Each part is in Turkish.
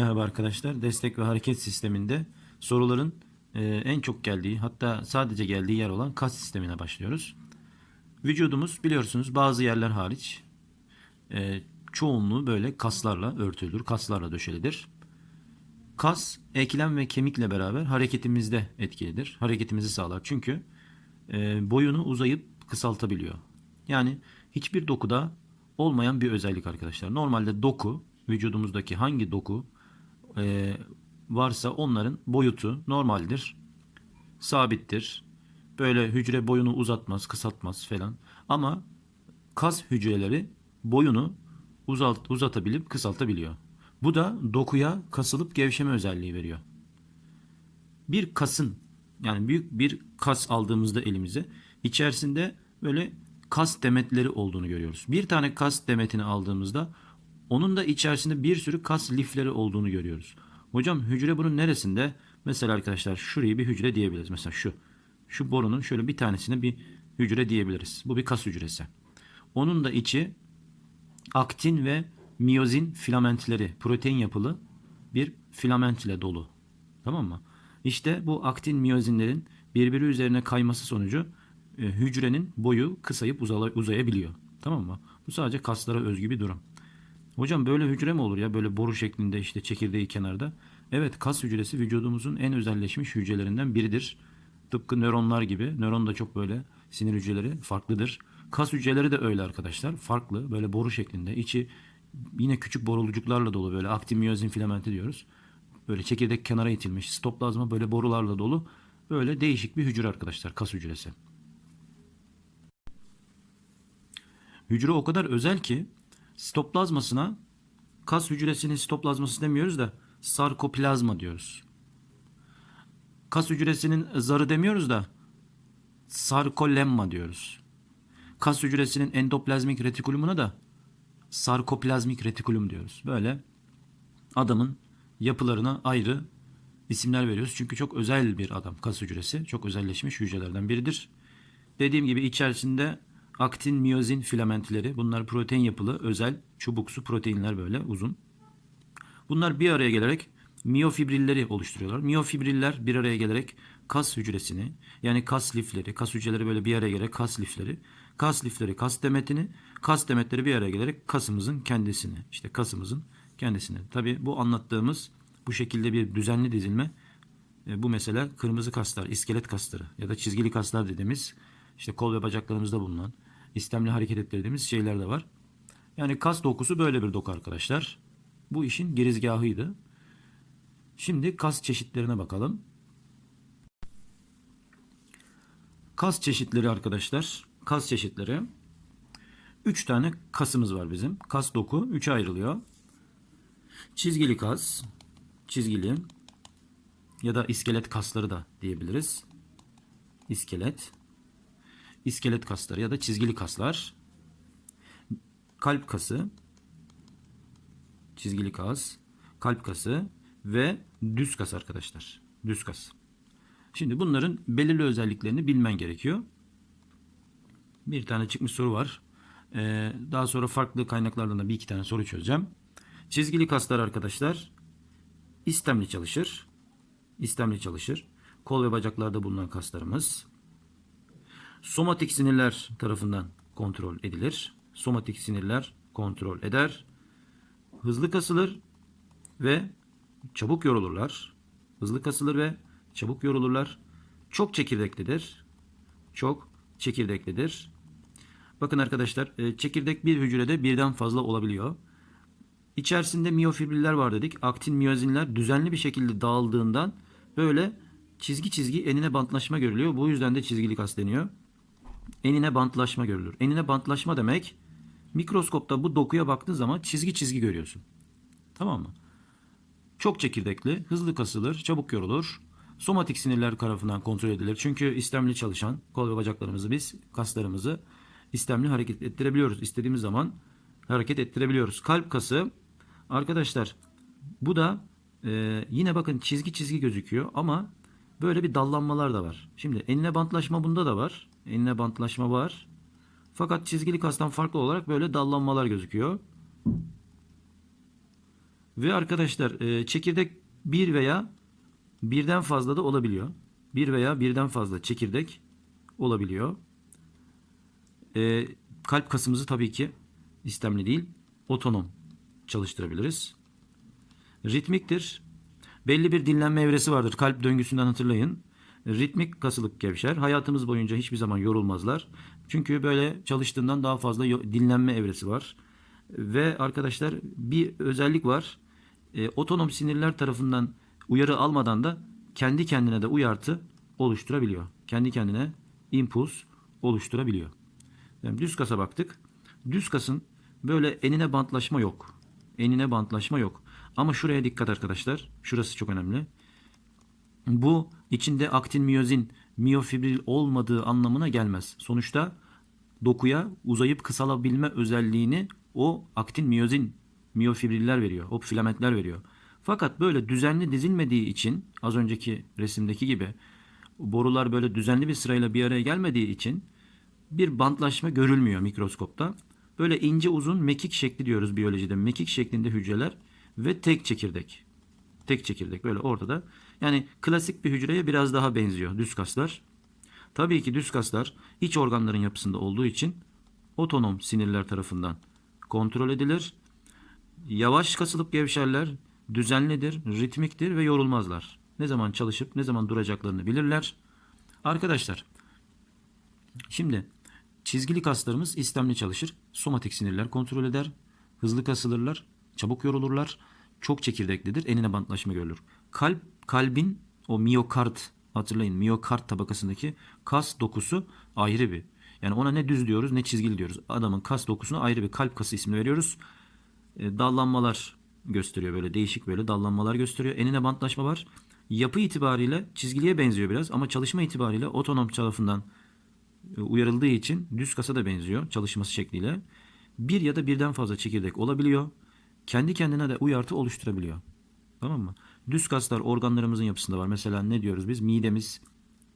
Merhaba arkadaşlar. Destek ve hareket sisteminde soruların e, en çok geldiği hatta sadece geldiği yer olan kas sistemine başlıyoruz. Vücudumuz biliyorsunuz bazı yerler hariç e, çoğunluğu böyle kaslarla örtülür, kaslarla döşelidir. Kas, eklem ve kemikle beraber hareketimizde etkilidir. Hareketimizi sağlar. Çünkü e, boyunu uzayıp kısaltabiliyor. Yani hiçbir dokuda olmayan bir özellik arkadaşlar. Normalde doku, vücudumuzdaki hangi doku e, varsa onların boyutu normaldir. Sabittir. Böyle hücre boyunu uzatmaz, kısaltmaz falan. Ama kas hücreleri boyunu uzalt, uzatabilip kısaltabiliyor. Bu da dokuya kasılıp gevşeme özelliği veriyor. Bir kasın yani büyük bir kas aldığımızda elimize içerisinde böyle kas demetleri olduğunu görüyoruz. Bir tane kas demetini aldığımızda onun da içerisinde bir sürü kas lifleri olduğunu görüyoruz. Hocam hücre bunun neresinde? Mesela arkadaşlar şurayı bir hücre diyebiliriz. Mesela şu. Şu borunun şöyle bir tanesine bir hücre diyebiliriz. Bu bir kas hücresi. Onun da içi aktin ve miyozin filamentleri, protein yapılı bir filament ile dolu. Tamam mı? İşte bu aktin miyozinlerin birbiri üzerine kayması sonucu e, hücrenin boyu kısayıp uzayabiliyor. Tamam mı? Bu sadece kaslara özgü bir durum. Hocam böyle hücre mi olur ya? Böyle boru şeklinde işte çekirdeği kenarda. Evet kas hücresi vücudumuzun en özelleşmiş hücrelerinden biridir. Tıpkı nöronlar gibi. Nöron da çok böyle sinir hücreleri farklıdır. Kas hücreleri de öyle arkadaşlar. Farklı böyle boru şeklinde. İçi yine küçük borulucuklarla dolu böyle aktin miyozin filamenti diyoruz. Böyle çekirdek kenara itilmiş. Stoplazma böyle borularla dolu. Böyle değişik bir hücre arkadaşlar kas hücresi. Hücre o kadar özel ki sitoplazmasına kas hücresinin sitoplazması demiyoruz da sarkoplazma diyoruz. Kas hücresinin zarı demiyoruz da sarkolemma diyoruz. Kas hücresinin endoplazmik retikulumuna da sarkoplazmik retikulum diyoruz. Böyle adamın yapılarına ayrı isimler veriyoruz. Çünkü çok özel bir adam kas hücresi. Çok özelleşmiş hücrelerden biridir. Dediğim gibi içerisinde aktin miyozin filamentleri bunlar protein yapılı özel çubuksu proteinler böyle uzun. Bunlar bir araya gelerek miyofibrilleri oluşturuyorlar. Miyofibriller bir araya gelerek kas hücresini yani kas lifleri, kas hücreleri böyle bir araya gelerek kas lifleri, kas lifleri kas demetini, kas demetleri bir araya gelerek kasımızın kendisini, işte kasımızın kendisini. Tabi bu anlattığımız bu şekilde bir düzenli dizilme e, bu mesela kırmızı kaslar, iskelet kasları ya da çizgili kaslar dediğimiz işte kol ve bacaklarımızda bulunan istemli hareket ettirdiğimiz şeyler de var. Yani kas dokusu böyle bir doku arkadaşlar. Bu işin girizgahıydı. Şimdi kas çeşitlerine bakalım. Kas çeşitleri arkadaşlar. Kas çeşitleri. 3 tane kasımız var bizim. Kas doku 3'e ayrılıyor. Çizgili kas, çizgili ya da iskelet kasları da diyebiliriz. İskelet, iskelet kasları ya da çizgili kaslar. Kalp kası, çizgili kas, kalp kası ve düz kas arkadaşlar. Düz kas. Şimdi bunların belirli özelliklerini bilmen gerekiyor. Bir tane çıkmış soru var. Ee, daha sonra farklı kaynaklardan da bir iki tane soru çözeceğim. Çizgili kaslar arkadaşlar istemli çalışır. İstemli çalışır. Kol ve bacaklarda bulunan kaslarımız. Somatik sinirler tarafından kontrol edilir. Somatik sinirler kontrol eder. Hızlı kasılır ve çabuk yorulurlar. Hızlı kasılır ve çabuk yorulurlar. Çok çekirdeklidir. Çok çekirdeklidir. Bakın arkadaşlar e, çekirdek bir hücrede birden fazla olabiliyor. İçerisinde miyofibriller var dedik. Aktin miyozinler düzenli bir şekilde dağıldığından böyle çizgi çizgi enine bantlaşma görülüyor. Bu yüzden de çizgili kas deniyor. Enine bantlaşma görülür. Enine bantlaşma demek mikroskopta bu dokuya baktığın zaman çizgi çizgi görüyorsun. Tamam mı? Çok çekirdekli, hızlı kasılır, çabuk yorulur. Somatik sinirler tarafından kontrol edilir. Çünkü istemli çalışan kol ve bacaklarımızı biz kaslarımızı istemli hareket ettirebiliyoruz. İstediğimiz zaman hareket ettirebiliyoruz. Kalp kası arkadaşlar bu da e, yine bakın çizgi çizgi gözüküyor ama böyle bir dallanmalar da var. Şimdi enine bantlaşma bunda da var. Enine bantlaşma var. Fakat çizgili kastan farklı olarak böyle dallanmalar gözüküyor. Ve arkadaşlar e, çekirdek bir veya birden fazla da olabiliyor. Bir veya birden fazla çekirdek olabiliyor. E, kalp kasımızı tabii ki istemli değil, otonom çalıştırabiliriz. Ritmiktir. Belli bir dinlenme evresi vardır. Kalp döngüsünden hatırlayın. Ritmik kasılık gevşer. Hayatımız boyunca hiçbir zaman yorulmazlar. Çünkü böyle çalıştığından daha fazla dinlenme evresi var. Ve arkadaşlar bir özellik var. E, otonom sinirler tarafından uyarı almadan da kendi kendine de uyartı oluşturabiliyor. Kendi kendine impuls oluşturabiliyor. Yani düz kasa baktık. Düz kasın böyle enine bantlaşma yok. Enine bantlaşma yok. Ama şuraya dikkat arkadaşlar. Şurası çok önemli. Bu içinde aktin miyozin, miyofibril olmadığı anlamına gelmez. Sonuçta dokuya uzayıp kısalabilme özelliğini o aktin miyozin, miyofibriller veriyor. O filamentler veriyor. Fakat böyle düzenli dizilmediği için az önceki resimdeki gibi borular böyle düzenli bir sırayla bir araya gelmediği için bir bantlaşma görülmüyor mikroskopta. Böyle ince uzun mekik şekli diyoruz biyolojide. Mekik şeklinde hücreler ve tek çekirdek. Tek çekirdek böyle ortada. Yani klasik bir hücreye biraz daha benziyor düz kaslar. Tabii ki düz kaslar iç organların yapısında olduğu için otonom sinirler tarafından kontrol edilir. Yavaş kasılıp gevşerler, düzenlidir, ritmiktir ve yorulmazlar. Ne zaman çalışıp ne zaman duracaklarını bilirler. Arkadaşlar Şimdi çizgili kaslarımız istemli çalışır. Somatik sinirler kontrol eder. Hızlı kasılırlar. Çabuk yorulurlar. Çok çekirdeklidir. Enine bantlaşma görülür. Kalp, kalbin o miyokard hatırlayın miyokard tabakasındaki kas dokusu ayrı bir. Yani ona ne düz diyoruz ne çizgili diyoruz. Adamın kas dokusuna ayrı bir kalp kası ismini veriyoruz. E, dallanmalar gösteriyor böyle değişik böyle dallanmalar gösteriyor. Enine bantlaşma var. Yapı itibariyle çizgiliye benziyor biraz ama çalışma itibariyle otonom tarafından e, uyarıldığı için düz kasa da benziyor çalışması şekliyle. Bir ya da birden fazla çekirdek olabiliyor. Kendi kendine de uyartı oluşturabiliyor. Tamam mı? Düz kaslar organlarımızın yapısında var. Mesela ne diyoruz biz? Midemiz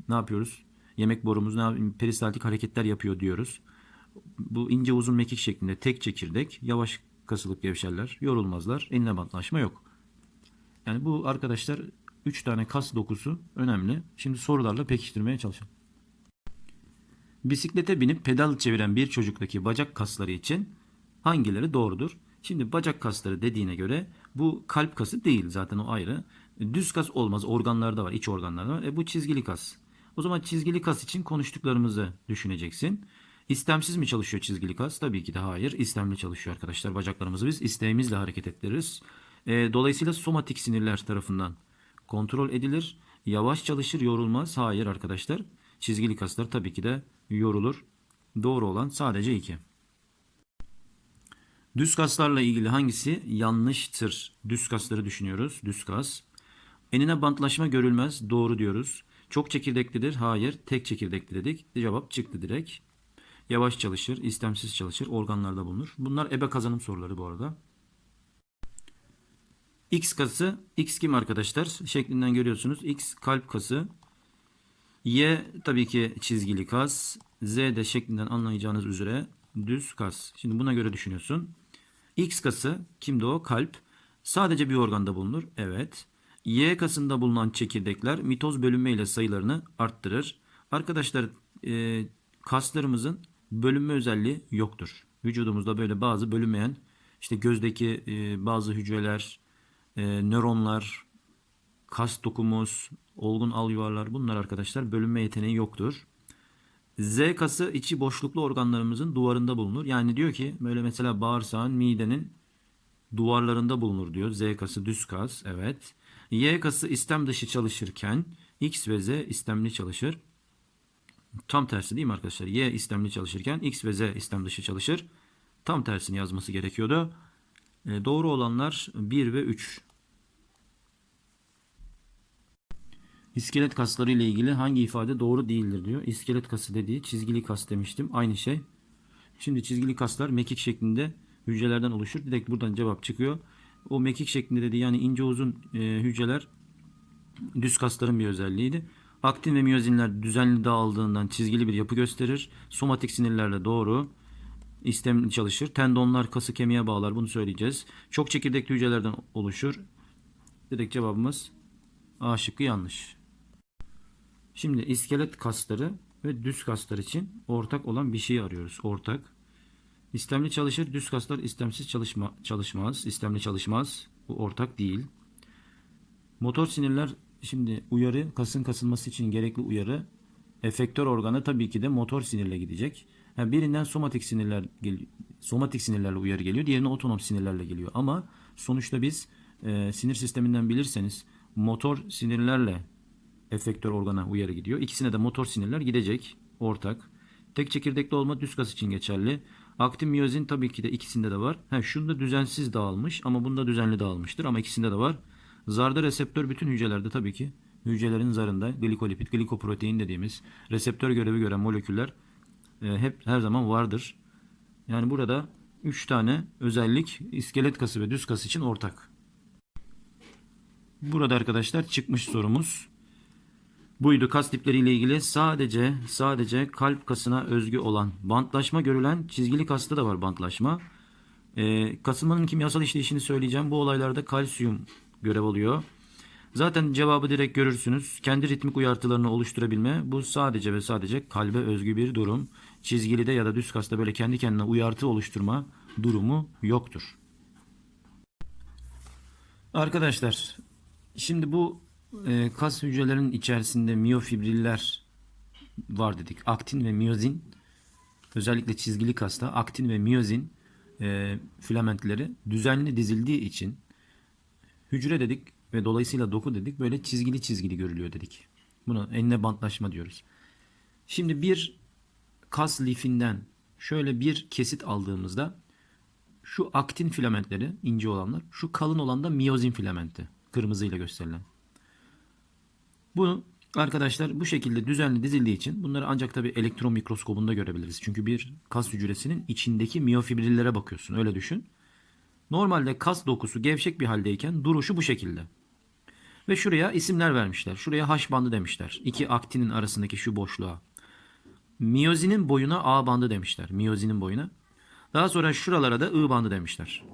ne yapıyoruz? Yemek borumuz ne peristaltik hareketler yapıyor diyoruz. Bu ince uzun mekik şeklinde tek çekirdek, yavaş kasılıp gevşerler, yorulmazlar, enine bantlaşma yok. Yani bu arkadaşlar 3 tane kas dokusu önemli. Şimdi sorularla pekiştirmeye çalışalım. Bisiklete binip pedal çeviren bir çocuktaki bacak kasları için hangileri doğrudur? Şimdi bacak kasları dediğine göre bu kalp kası değil zaten o ayrı. Düz kas olmaz organlarda var iç organlarda var. E bu çizgili kas. O zaman çizgili kas için konuştuklarımızı düşüneceksin. İstemsiz mi çalışıyor çizgili kas? Tabii ki de hayır. İstemli çalışıyor arkadaşlar. Bacaklarımızı biz isteğimizle hareket ettiririz. E, dolayısıyla somatik sinirler tarafından kontrol edilir. Yavaş çalışır, yorulmaz. Hayır arkadaşlar. Çizgili kaslar tabii ki de yorulur. Doğru olan sadece iki. Düz kaslarla ilgili hangisi yanlıştır? Düz kasları düşünüyoruz. Düz kas. Enine bantlaşma görülmez. Doğru diyoruz. Çok çekirdeklidir. Hayır. Tek çekirdekli dedik. Cevap çıktı direkt. Yavaş çalışır, istemsiz çalışır, organlarda bulunur. Bunlar ebe kazanım soruları bu arada. X kası, X kim arkadaşlar? Şeklinden görüyorsunuz. X kalp kası. Y tabii ki çizgili kas. Z de şeklinden anlayacağınız üzere düz kas. Şimdi buna göre düşünüyorsun. X kası kimde o? Kalp. Sadece bir organda bulunur. Evet. Y kasında bulunan çekirdekler mitoz bölünme ile sayılarını arttırır. Arkadaşlar e, kaslarımızın bölünme özelliği yoktur. Vücudumuzda böyle bazı bölünmeyen işte gözdeki e, bazı hücreler, e, nöronlar, kas dokumuz, olgun alveolar bunlar arkadaşlar bölünme yeteneği yoktur. Z kası içi boşluklu organlarımızın duvarında bulunur. Yani diyor ki böyle mesela bağırsağın, midenin duvarlarında bulunur diyor. Z kası düz kas. Evet. Y kası istem dışı çalışırken X ve Z istemli çalışır. Tam tersi değil mi arkadaşlar? Y istemli çalışırken X ve Z istem dışı çalışır. Tam tersini yazması gerekiyordu. E, doğru olanlar 1 ve 3. İskelet kasları ile ilgili hangi ifade doğru değildir diyor. İskelet kası dediği çizgili kas demiştim. Aynı şey. Şimdi çizgili kaslar mekik şeklinde hücrelerden oluşur. Direkt buradan cevap çıkıyor. O mekik şeklinde dediği yani ince uzun e, hücreler düz kasların bir özelliğiydi. Aktin ve miyozinler düzenli dağıldığından çizgili bir yapı gösterir. Somatik sinirlerle doğru. istemli çalışır. Tendonlar kası kemiğe bağlar. Bunu söyleyeceğiz. Çok çekirdekli hücrelerden oluşur. Direkt cevabımız A şıkkı yanlış. Şimdi iskelet kasları ve düz kaslar için ortak olan bir şeyi arıyoruz. Ortak. İstemli çalışır, düz kaslar istemsiz çalışma, çalışmaz. İstemli çalışmaz. Bu ortak değil. Motor sinirler şimdi uyarı, kasın kasılması için gerekli uyarı. Efektör organı tabii ki de motor sinirle gidecek. Yani birinden somatik sinirler somatik sinirlerle uyarı geliyor, diğerine otonom sinirlerle geliyor. Ama sonuçta biz e, sinir sisteminden bilirseniz motor sinirlerle efektör organa uyarı gidiyor. İkisine de motor sinirler gidecek. Ortak. Tek çekirdekli olma düz kas için geçerli. Aktin miyozin tabii ki de ikisinde de var. Ha, şunda düzensiz dağılmış ama bunda düzenli dağılmıştır ama ikisinde de var. Zarda reseptör bütün hücrelerde tabii ki hücrelerin zarında glikolipid, glikoprotein dediğimiz reseptör görevi gören moleküller e, hep her zaman vardır. Yani burada 3 tane özellik iskelet kası ve düz kas için ortak. Burada arkadaşlar çıkmış sorumuz buydu. Kas tipleriyle ilgili sadece sadece kalp kasına özgü olan bantlaşma görülen çizgili kasta da var bantlaşma. Ee, kasılmanın kimyasal işleyişini söyleyeceğim. Bu olaylarda kalsiyum görev alıyor. Zaten cevabı direkt görürsünüz. Kendi ritmik uyartılarını oluşturabilme bu sadece ve sadece kalbe özgü bir durum. Çizgilide ya da düz kasta böyle kendi kendine uyartı oluşturma durumu yoktur. Arkadaşlar şimdi bu e, kas hücrelerinin içerisinde miyofibriller var dedik. Aktin ve miyozin özellikle çizgili kasta aktin ve miyozin e, filamentleri düzenli dizildiği için hücre dedik ve dolayısıyla doku dedik böyle çizgili çizgili görülüyor dedik. Buna enine bantlaşma diyoruz. Şimdi bir kas lifinden şöyle bir kesit aldığımızda şu aktin filamentleri ince olanlar, şu kalın olan da miyozin filamenti kırmızıyla gösterilen. Bunu arkadaşlar bu şekilde düzenli dizildiği için bunları ancak tabi elektron mikroskobunda görebiliriz. Çünkü bir kas hücresinin içindeki miyofibrillere bakıyorsun öyle düşün. Normalde kas dokusu gevşek bir haldeyken duruşu bu şekilde. Ve şuraya isimler vermişler. Şuraya H bandı demişler. İki aktinin arasındaki şu boşluğa. Miyozinin boyuna A bandı demişler. Miyozinin boyuna. Daha sonra şuralara da I bandı demişler.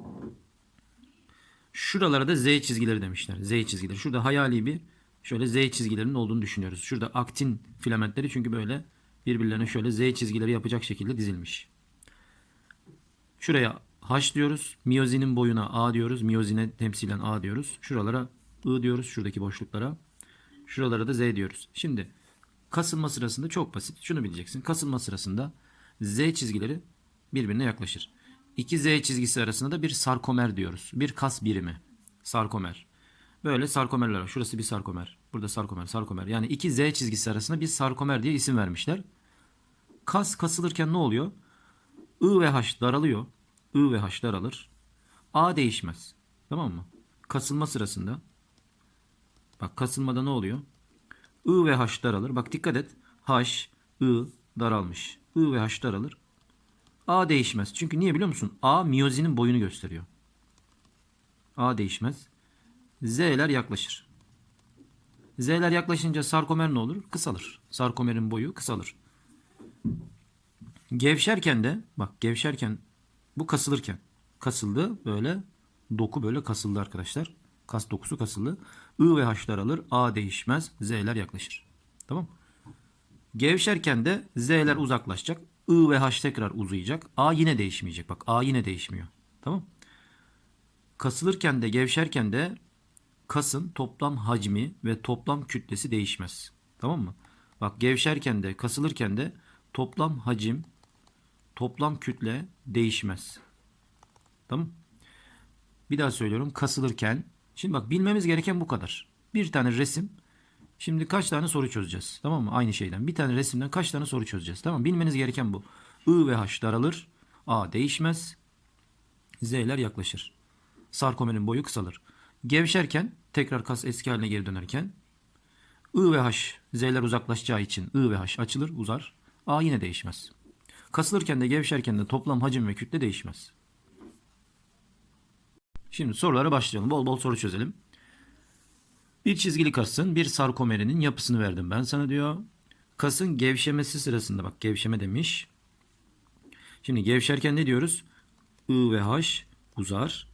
Şuralara da Z çizgileri demişler. Z çizgileri. Şurada hayali bir şöyle Z çizgilerinin olduğunu düşünüyoruz. Şurada aktin filamentleri çünkü böyle birbirlerine şöyle Z çizgileri yapacak şekilde dizilmiş. Şuraya H diyoruz. Miyozinin boyuna A diyoruz. Miyozine temsilen A diyoruz. Şuralara I diyoruz. Şuradaki boşluklara. Şuralara da Z diyoruz. Şimdi kasılma sırasında çok basit. Şunu bileceksin. Kasılma sırasında Z çizgileri birbirine yaklaşır. İki Z çizgisi arasında da bir sarkomer diyoruz. Bir kas birimi. Sarkomer. Böyle sarkomerler var. Şurası bir sarkomer. Burada sarkomer, sarkomer. Yani iki Z çizgisi arasında bir sarkomer diye isim vermişler. Kas kasılırken ne oluyor? I ve H daralıyor. I ve H daralır. A değişmez. Tamam mı? Kasılma sırasında bak kasılmada ne oluyor? I ve H daralır. Bak dikkat et. H, I daralmış. I ve H daralır. A değişmez. Çünkü niye biliyor musun? A miyozinin boyunu gösteriyor. A değişmez. Z'ler yaklaşır. Z'ler yaklaşınca sarkomer ne olur? Kısalır. Sarkomerin boyu kısalır. Gevşerken de bak gevşerken bu kasılırken kasıldı böyle doku böyle kasıldı arkadaşlar. Kas dokusu kasıldı. I ve H'lar alır. A değişmez. Z'ler yaklaşır. Tamam Gevşerken de Z'ler uzaklaşacak. I ve H tekrar uzayacak. A yine değişmeyecek. Bak A yine değişmiyor. Tamam Kasılırken de gevşerken de kasın toplam hacmi ve toplam kütlesi değişmez. Tamam mı? Bak gevşerken de kasılırken de toplam hacim, toplam kütle değişmez. Tamam Bir daha söylüyorum. Kasılırken. Şimdi bak bilmemiz gereken bu kadar. Bir tane resim. Şimdi kaç tane soru çözeceğiz? Tamam mı? Aynı şeyden. Bir tane resimden kaç tane soru çözeceğiz? Tamam Bilmeniz gereken bu. I ve H daralır. A değişmez. Z'ler yaklaşır. Sarkomerin boyu kısalır. Gevşerken tekrar kas eski haline geri dönerken I ve H Z'ler uzaklaşacağı için I ve H açılır uzar. A yine değişmez. Kasılırken de gevşerken de toplam hacim ve kütle değişmez. Şimdi sorulara başlayalım. Bol bol soru çözelim. Bir çizgili kasın bir sarkomerinin yapısını verdim ben sana diyor. Kasın gevşemesi sırasında bak gevşeme demiş. Şimdi gevşerken ne diyoruz? I ve H uzar.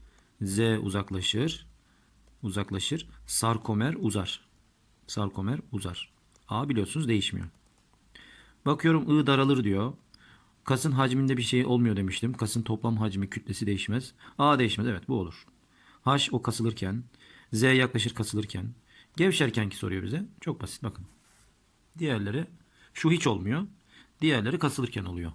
Z uzaklaşır. Uzaklaşır. Sarkomer uzar. Sarkomer uzar. A biliyorsunuz değişmiyor. Bakıyorum I daralır diyor. Kasın hacminde bir şey olmuyor demiştim. Kasın toplam hacmi kütlesi değişmez. A değişmez. Evet bu olur. H o kasılırken. Z yaklaşır kasılırken. Gevşerkenki soruyor bize. Çok basit bakın. Diğerleri şu hiç olmuyor. Diğerleri kasılırken oluyor.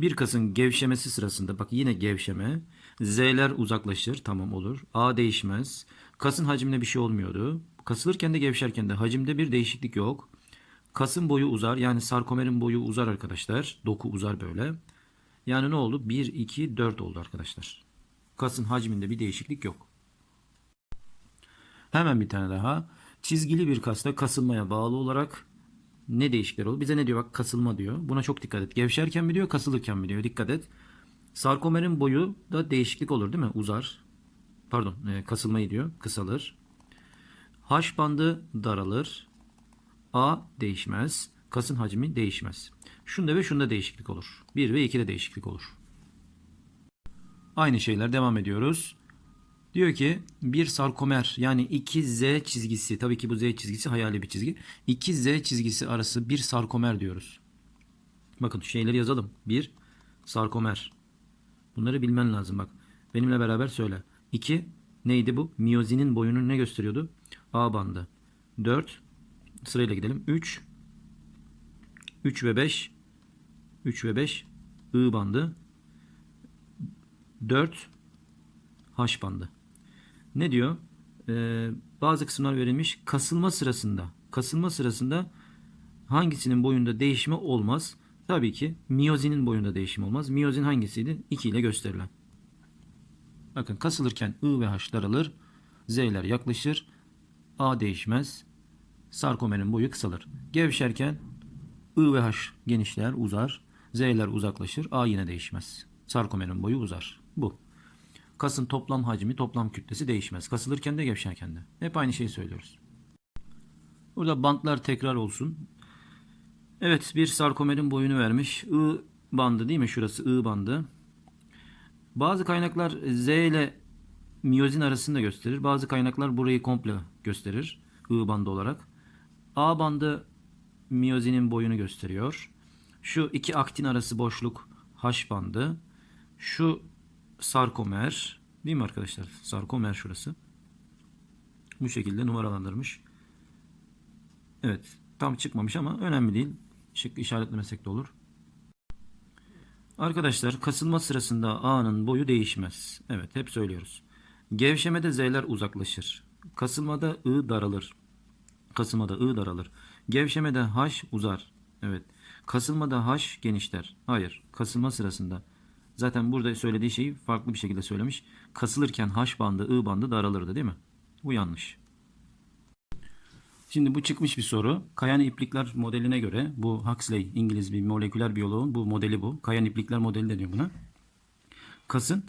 Bir kasın gevşemesi sırasında bak yine gevşeme. Z'ler uzaklaşır. Tamam olur. A değişmez. Kasın hacmine bir şey olmuyordu. Kasılırken de gevşerken de hacimde bir değişiklik yok. Kasın boyu uzar. Yani sarkomerin boyu uzar arkadaşlar. Doku uzar böyle. Yani ne oldu? 1, 2, 4 oldu arkadaşlar. Kasın hacminde bir değişiklik yok. Hemen bir tane daha. Çizgili bir kasta kasılmaya bağlı olarak ne değişiklikler olur? Bize ne diyor? Bak kasılma diyor. Buna çok dikkat et. Gevşerken mi diyor, kasılırken mi diyor? Dikkat et. Sarkomerin boyu da değişiklik olur değil mi? Uzar. Pardon, e, kasılmayı diyor. Kısalır. H bandı daralır. A değişmez. Kasın hacmi değişmez. Şunda ve şunda değişiklik olur. 1 ve 2'de değişiklik olur. Aynı şeyler devam ediyoruz. Diyor ki bir sarkomer yani iki Z çizgisi tabii ki bu Z çizgisi hayali bir çizgi. İki Z çizgisi arası bir sarkomer diyoruz. Bakın şeyleri yazalım. Bir sarkomer. Bunları bilmen lazım bak. Benimle beraber söyle. 2 neydi bu? Miyozinin boyunu ne gösteriyordu? A bandı. 4 sırayla gidelim. 3 3 ve 5 3 ve 5 I bandı. 4 H bandı. Ne diyor? Ee, bazı kısımlar verilmiş. Kasılma sırasında. Kasılma sırasında hangisinin boyunda değişme olmaz? Tabii ki miyozinin boyunda değişim olmaz. Miyozin hangisiydi? 2 ile gösterilen. Bakın kasılırken I ve H daralır. Z'ler yaklaşır. A değişmez. Sarkomerin boyu kısalır. Gevşerken I ve H genişler, uzar. Z'ler uzaklaşır. A yine değişmez. Sarkomerin boyu uzar. Bu. Kasın toplam hacmi, toplam kütlesi değişmez. Kasılırken de gevşerken de. Hep aynı şeyi söylüyoruz. Burada bantlar tekrar olsun. Evet bir sarkomerin boyunu vermiş. I bandı değil mi? Şurası I bandı. Bazı kaynaklar Z ile miyozin arasında gösterir. Bazı kaynaklar burayı komple gösterir. I bandı olarak. A bandı miyozinin boyunu gösteriyor. Şu iki aktin arası boşluk H bandı. Şu sarkomer değil mi arkadaşlar? Sarkomer şurası. Bu şekilde numaralandırmış. Evet. Tam çıkmamış ama önemli değil. Şık işaretlemesek de olur. Arkadaşlar kasılma sırasında A'nın boyu değişmez. Evet hep söylüyoruz. Gevşemede Z'ler uzaklaşır. Kasılmada I daralır. Kasılmada I daralır. Gevşemede H uzar. Evet. Kasılmada H genişler. Hayır. Kasılma sırasında. Zaten burada söylediği şeyi farklı bir şekilde söylemiş. Kasılırken H bandı, I bandı daralırdı değil mi? Bu yanlış. Şimdi bu çıkmış bir soru. Kayan iplikler modeline göre bu Huxley İngiliz bir moleküler biyoloğun bu modeli bu. Kayan iplikler modeli deniyor buna. Kasın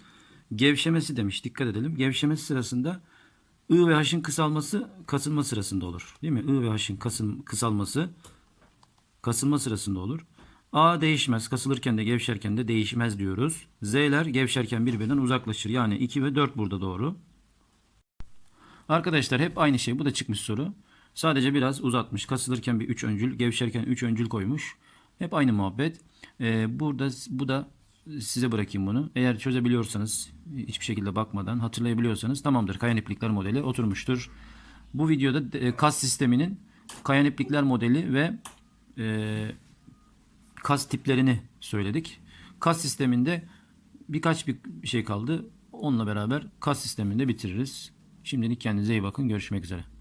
gevşemesi demiş. Dikkat edelim. Gevşemesi sırasında I ve H'ın kısalması kasılma sırasında olur. Değil mi? I ve H'ın kasın, kısalması kasılma sırasında olur. A değişmez. Kasılırken de gevşerken de değişmez diyoruz. Z'ler gevşerken birbirinden uzaklaşır. Yani 2 ve 4 burada doğru. Arkadaşlar hep aynı şey. Bu da çıkmış soru. Sadece biraz uzatmış. Kasılırken bir 3 öncül, gevşerken 3 öncül koymuş. Hep aynı muhabbet. Ee, burada bu da size bırakayım bunu. Eğer çözebiliyorsanız hiçbir şekilde bakmadan hatırlayabiliyorsanız tamamdır. Kayan iplikler modeli oturmuştur. Bu videoda e, kas sisteminin kayan iplikler modeli ve e, kas tiplerini söyledik. Kas sisteminde birkaç bir şey kaldı. Onunla beraber kas sisteminde bitiririz. Şimdilik kendinize iyi bakın. Görüşmek üzere.